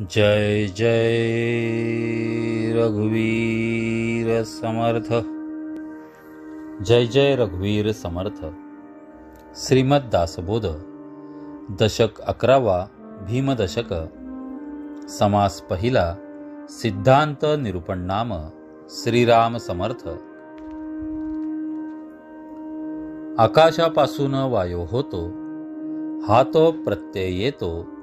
जय जय रघुवीर समर्थ। जय जय रघुवीर समर्थ। श्रीमद दासबोध दशक अकरावा भीमदशक। समास पहिला सिद्धांत निरूपण नाम श्रीराम समर्थ। आकाशापासून वायू होतो हा तो प्रत्यय येतो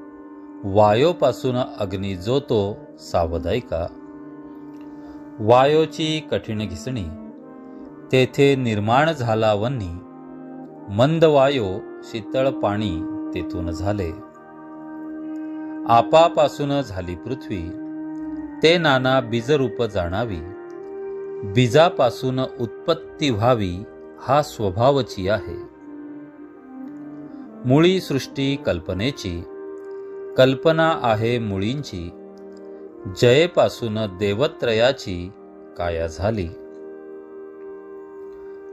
वायोपासून अग्नी जोतो सावधायिका वायोची कठीण घिसणी तेथे निर्माण झाला वन्नी मंद वायो शीतळ पाणी तेथून झाले. आपापासून झाली पृथ्वी ते नाना बीजरूप जाणावी बीजापासून उत्पत्ती व्हावी हा स्वभावची आहे. मुळी सृष्टी कल्पनेची कल्पना आहे मुळींची. जयेपासून देवत्रयाची काया झाली.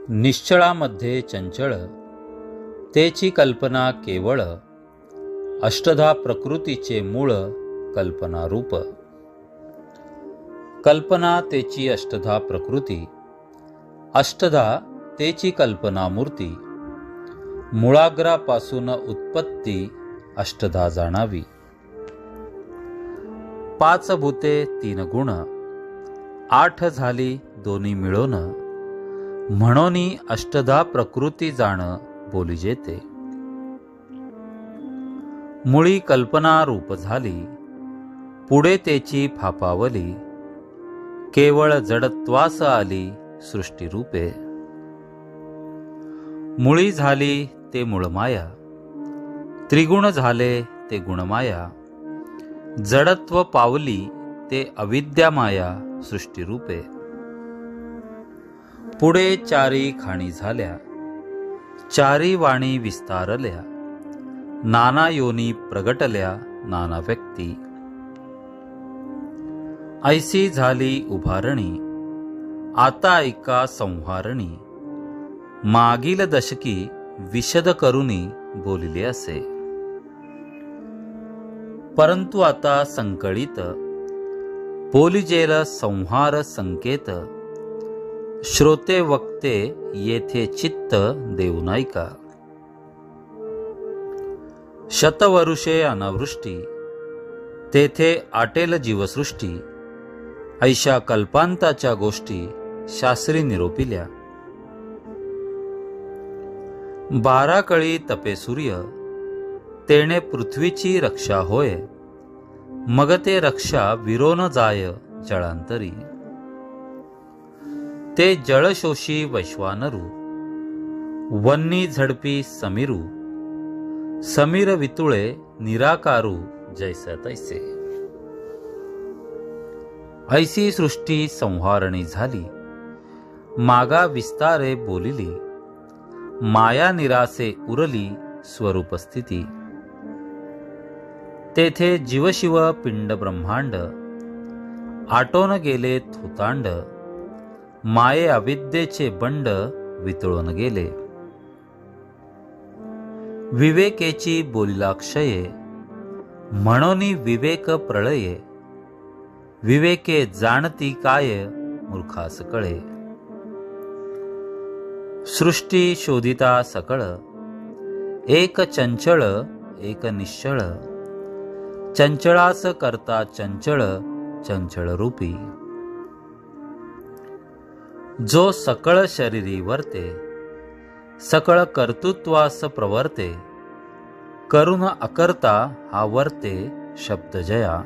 निश्चळामध्ये चंचळ तेची कल्पना केवळ अष्टधा प्रकृतीचे मूळ कल्पना रूप कल्पना तेची अष्टधा प्रकृती अष्टधा तेची कल्पना मूर्ती मुळाग्रापासून उत्पत्ती अष्टधा जाणावी. पाच भूते तीन गुण. आठ झाली दोन्ही मिळोन. म्हणून अष्टधा प्रकृती जाण बोली जेते. मुळी कल्पना रूप झाली. पुढे त्याची फापावली. केवळ जडत्वास आली सृष्टी रूपे. मुळी झाली ते मुळमाया त्रिगुण झाले ते गुणमाया जडत्व पावली ते अविद्यामाया सृष्टीरूपे. पुढे चारी खाणी झाल्या. चारी वाणी विस्तारल्या. नाना योनी प्रगटल्या नाना व्यक्ती. ऐसी झाली उभारणी. आता ऐका संहारणी. मागील दशकी विशद करुनी बोलिले असे. परंतु आता संकळित पोलिजेल संहार संकेत. श्रोते वक्ते येथे चित्त देऊ नायका शतवरुषे अनावृष्टी. तेथे आटेल जीवसृष्टी. ऐशा कल्पांताच्या गोष्टी शास्त्री निरोपिल्या. बारा कळी तपे सूर्य तेणे पृथ्वीची रक्षा होय. मग ते रक्षा विरोन जाय जळांतरी. ते जळशोषी वैश्वानरू. वन्नी झडपी समीरू. समीर वितुळे निराकारू जैस तैसे. ऐसी सृष्टी संहारणी झाली. मागा विस्तारे बोलिली. माया निरासे उरली स्वरूप स्थिती तेथे जीवशिव पिंड ब्रह्मांड आटोन गेले थुतांड माये अविद्येचे बंड वितळून गेले. विवेकेची बोलिला क्षये म्हणून विवेक प्रळये विवेके जाणती काय मूर्खास कळे. सृष्टी शोधिता सकळ एक चंचळ एक निश्चळ. चंचळास करता चंचळ चंचळ रूपी जो सकळ शरीरी वर्ते सकळ कर्तृत्वास प्रवर्ते करुण अकर्ता हा वर्ते शब्दजया.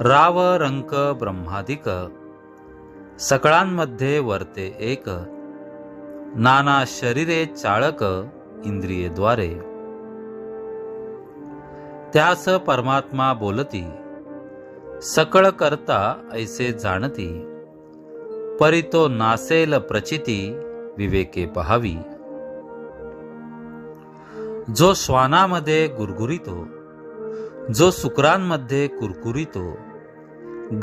राव रंक ब्रह्मादिक सकळांमध्ये वर्ते एक नाना शरीरे चाळक इंद्रियेद्वारे. त्यास परमात्मा बोलती सकळ करता ऐसे जाणती परी तो नासेल प्रचिती विवेके पहावी. जो श्वानामध्ये गुरगुरितो जो सुकरांमध्ये कुरकुरितो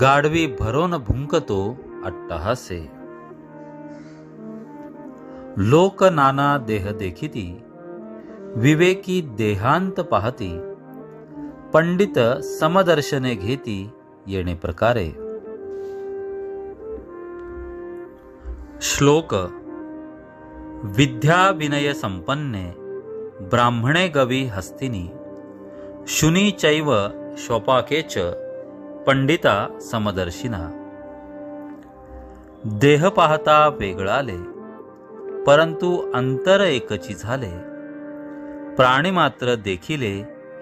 गाडवी भरोन भुंकतो अट्टहासे. लोक नाना देह देखिती विवेकी देहांत पाहती पंडित समदर्शने घेती येणे प्रकारे. श्लोक विद्या विनय संपन्ने ब्राह्मणे गवी हस्तिनी शुनी चैव शोपाकेच पंडिता समदर्शिना। देह पाहता वेगळाले परंतु अंतर एकची झाले प्राणी मात्र देखिले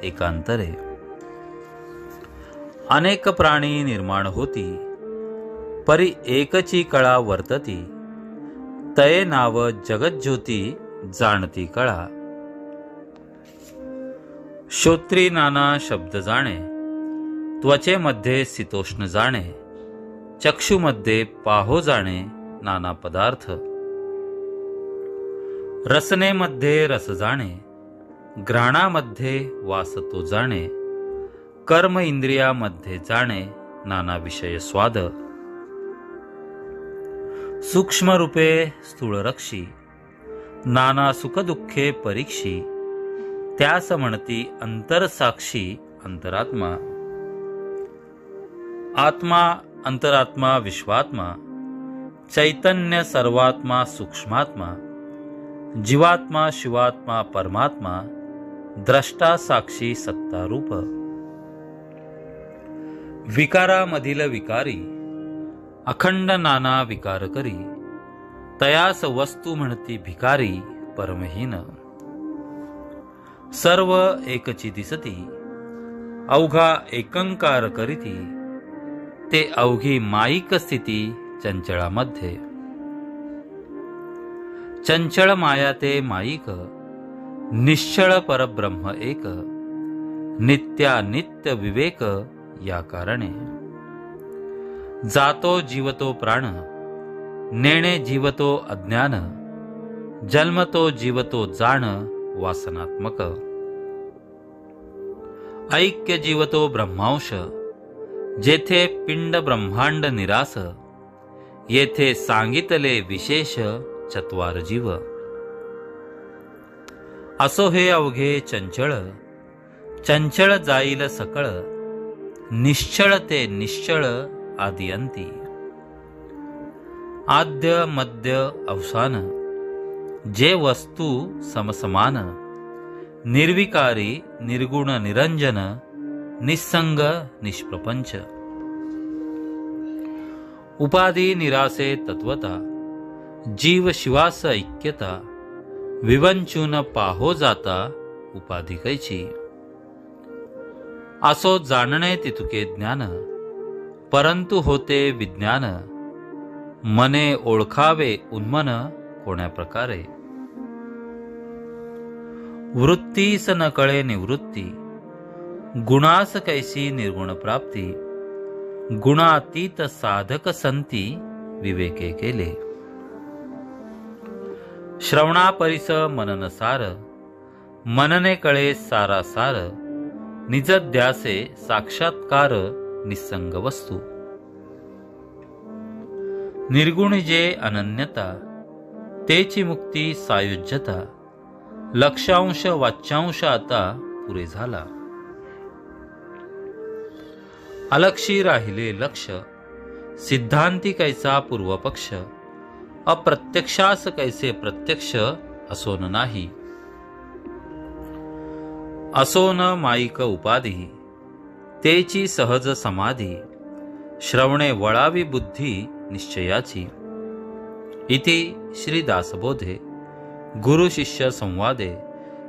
एकांतरे. अनेक प्राणी निर्माण होती. परी एकची कळा वर्तती. तये नाव जगज्योती जाणती कळा. श्रोत्री नाना शब्द जाणे. त्वचेमध्ये शीतोष्ण जाणे. चक्षुमध्ये पाहो जाणे नाना पदार्थ. रसनेमध्ये रस जाणे. घ्राणामध्ये वास तो जाणे. कर्म इंद्रियामध्ये जाणे नाना विषय स्वाद. सूक्ष्म रूपे स्थूळरक्षी नाना सुखदुःखे परीक्षी त्यास म्हणती अंतरसाक्षी अंतरात्मा. आत्मा अंतरात्मा विश्वात्मा चैतन्य सर्वात्मा सूक्ष्मात्मा जीवात्मा शिवात्मा परमात्मा द्रष्टा साक्षी सत्तारूप. विकारामधील विकारी अखंड नाना विकार करी तयास वस्तू म्हणती भिकारी परमहीन. सर्व एकची दिसती अवघा एकंकार करीती ते अवघी माईक स्थिती चंचळामध्ये. चंचळ माया ते माईक निश्चळ परब्रह्म एक नित्या नित्य विवेक या कारणे. जातो जीवतो प्राण नेणे जीवतो अज्ञान जन्मतो जीवतो जाण वासनात्मक. ऐक्य जीवतो ब्रह्मांश जेथे पिंड ब्रह्मांड निरास येथे सांगितले विशेष चत्वार जीव. असो हे अवघे चंचळ चंचळ जाईल सकळ निश्चळ ते निश्चळ आदियंती. आद्य मध्य अवसान जे वस्तू समसमान निर्विकारी निर्गुण निरंजन निसंग निष्प्रपंच. उपाधी निरासे तत्वता जीव शिवास ऐक्यता विवंचून पाहो जाता उपाधी कैची असो जाणणे तितुके ज्ञान परंतु होते विज्ञान. मने ओळखावे उन्मन कोण्या प्रकारे. वृत्तीस न कळे निवृत्ती गुणास कैसी निर्गुण प्राप्ती गुणातीत साधक संती विवेके केले. श्रवणापरिस मननसार मनने कळे सारासार निजध्यासे साक्षात्कार निसंग वस्तू. निर्गुण जे अनन्यता तेची मुक्ती सायुज्यता लक्षांश वाच्यांश आता पुरे झाला. अलक्षी राहिले लक्ष सिद्धांती कैसा पूर्वपक्ष अप्रत्यक्षास कैसे प्रत्यक्ष असोन नाही. असोन माईक उपाधी तेची सहज समाधी श्रवणे वळावी बुद्धी निश्चयाची. इति श्री दासबोधे गुरु शिष्य संवादे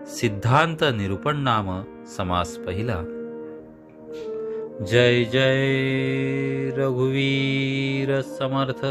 सिद्धांत निरूपण नाम समास पहिला. जय जय रघुवीर समर्थ।